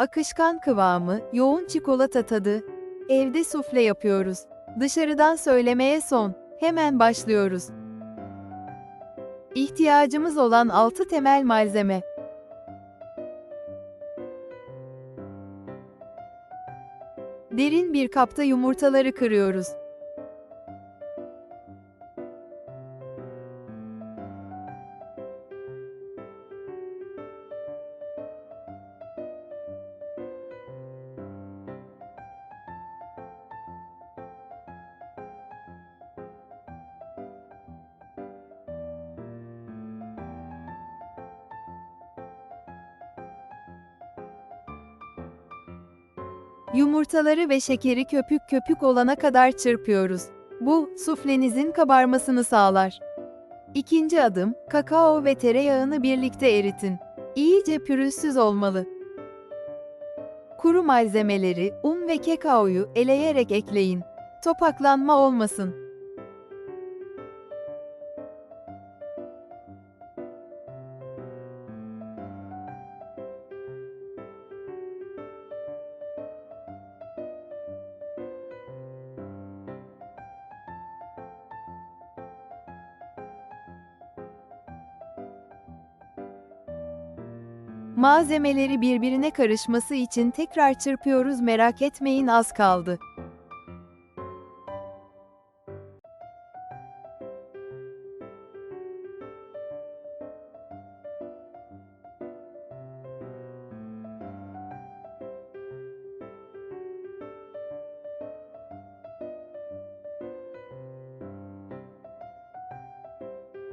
Akışkan kıvamı, yoğun çikolata tadı. Evde sufle yapıyoruz. Dışarıdan söylemeye son. Hemen başlıyoruz. İhtiyacımız olan 6 temel malzeme. Derin bir kapta yumurtaları kırıyoruz. Yumurtaları ve şekeri köpük köpük olana kadar çırpıyoruz. Bu, suflenizin kabarmasını sağlar. İkinci adım, kakao ve tereyağını birlikte eritin. İyice pürüzsüz olmalı. Kuru malzemeleri, un ve kakaoyu eleyerek ekleyin. Topaklanma olmasın. Malzemeleri birbirine karışması için tekrar çırpıyoruz merak etmeyin az kaldı.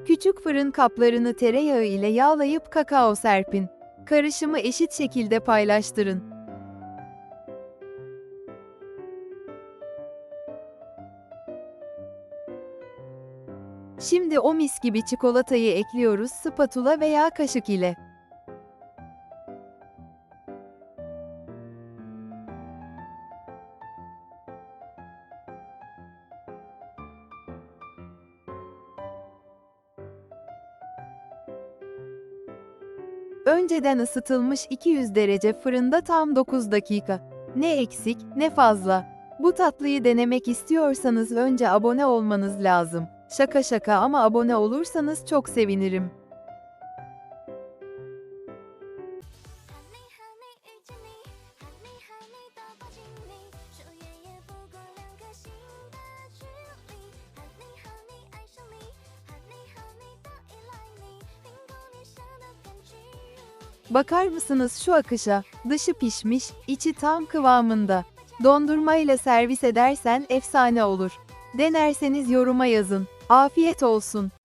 Küçük fırın kaplarını tereyağı ile yağlayıp kakao serpin. Karışımı eşit şekilde paylaştırın. Şimdi o mis gibi çikolatayı ekliyoruz spatula veya kaşık ile. Önceden ısıtılmış 200 derece fırında tam 9 dakika. Ne eksik, ne fazla. Bu tatlıyı denemek istiyorsanız önce abone olmanız lazım. Şaka şaka ama abone olursanız çok sevinirim. Bakar mısınız şu akışa? Dışı pişmiş, içi tam kıvamında. Dondurma ile servis edersen efsane olur. Denerseniz yoruma yazın. Afiyet olsun.